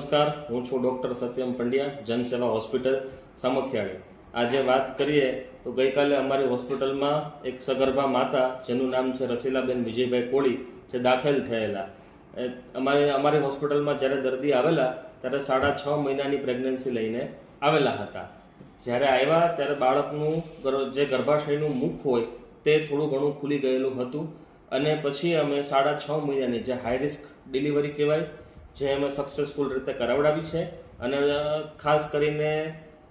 છું doctor Satyam Pandya, જનસેવા hospital Samakhiyali. આજે વાત કરીએ તો ગઈકાલે અમારી હોસ્પિટલમાં એક સગર્ભા માતા, જેનું નામ છે રસીલાબેન વિજયભાઈ કોળી, જે દાખલ થયેલા. અમારી અમારી હોસ્પિટલમાં જ્યારે દર્દી આવેલા, ત્યારે સાડા છ મહિનાની પ્રેગ્નન્સી લઈને આવેલા હતા. જ્યારે આવ્યા, ત્યારે બાળકનું જે ગર્ભાશયનું મુખ હોય, તે થોડું ઘણું ખુલી ગયેલું હતું. અને પછી અમે સાડા છ મહિનાની, જે હાઈ રિસ્ક ડિલિવરી કહેવાય જે અમે સક્સેસફુલ રીતે કરાવડાવી છે. અને ખાસ કરીને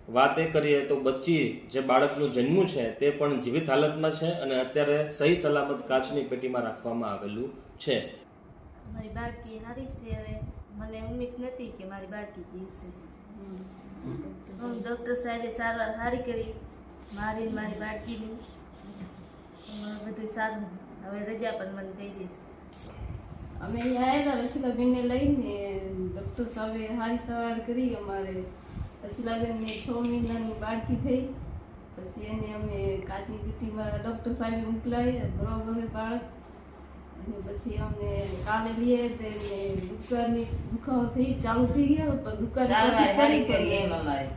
વાત એ કરીએ તો બચ્ચી જે બાળકનું જન્મ છે તે પણ જીવિત હાલતમાં છે અને અત્યારે સહી સલામત કાચની પેટીમાં રાખવામાં આવેલું છે. મારી બાળકી હારી છે હવે. મને ઉમ્મીદ નથી કે મારી બાળકી જીવશે. ડૉક્ટર સાહેબે સારવાર સારી કરી. મારી મારી બાળકીની. બધું સારું. હવે રજા પણ મને દઈ જશે અમે અહીંયા આવ્યા હતા રસીલાબેનને લઈને ડૉક્ટર સાહેબે સારી સારવાર કરી અમારે. રસીલાબેનને છ મહિનાની બાળકી થઈ. પછી એને અમે કાચની પીટીમાં ડૉક્ટર સાહેબે મોકલાવી બરોબર બાળક. અને પછી અમને કાલે લઈએ તો એમને દુકાનની દુખાવો થઈ ચાલુ થઈ ગયા પણ દુકાન કરી કરી એમ અમારે.